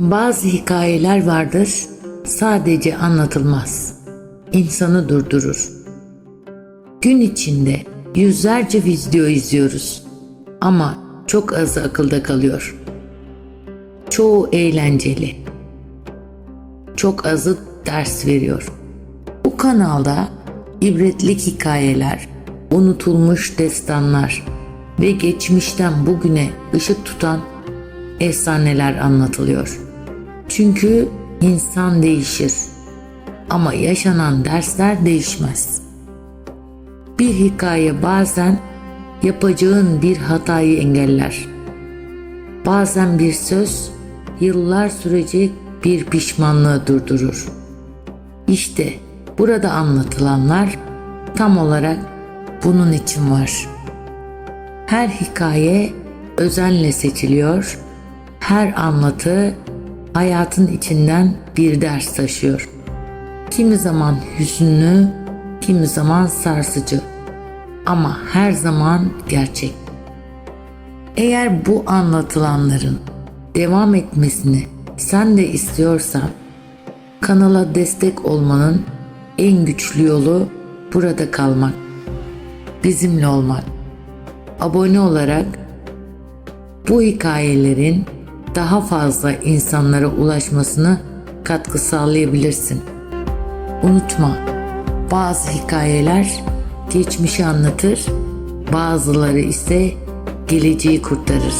Bazı hikayeler vardır, sadece anlatılmaz. İnsanı durdurur. Gün içinde yüzlerce video izliyoruz ama çok azı akılda kalıyor. Çoğu eğlenceli. Çok azı ders veriyor. Bu kanalda ibretlik hikayeler, unutulmuş destanlar ve geçmişten bugüne ışık tutan efsaneler anlatılıyor. Çünkü insan değişir ama yaşanan dersler değişmez. Bir hikaye bazen yapacağın bir hatayı engeller. Bazen bir söz yıllar sürecek bir pişmanlığı durdurur. İşte burada anlatılanlar tam olarak bunun için var. Her hikaye özenle seçiliyor. Her anlatı hayatın içinden bir ders taşıyor. Kimi zaman hüzünlü, kimi zaman sarsıcı ama her zaman gerçek. Eğer bu anlatılanların devam etmesini sen de istiyorsan kanala destek olmanın en güçlü yolu burada kalmak. Bizimle olmak. Abone olarak bu hikayelerin daha fazla insanlara ulaşmasını katkı sağlayabilirsin. Unutma, bazı hikayeler geçmişi anlatır, bazıları ise geleceği kurtarır.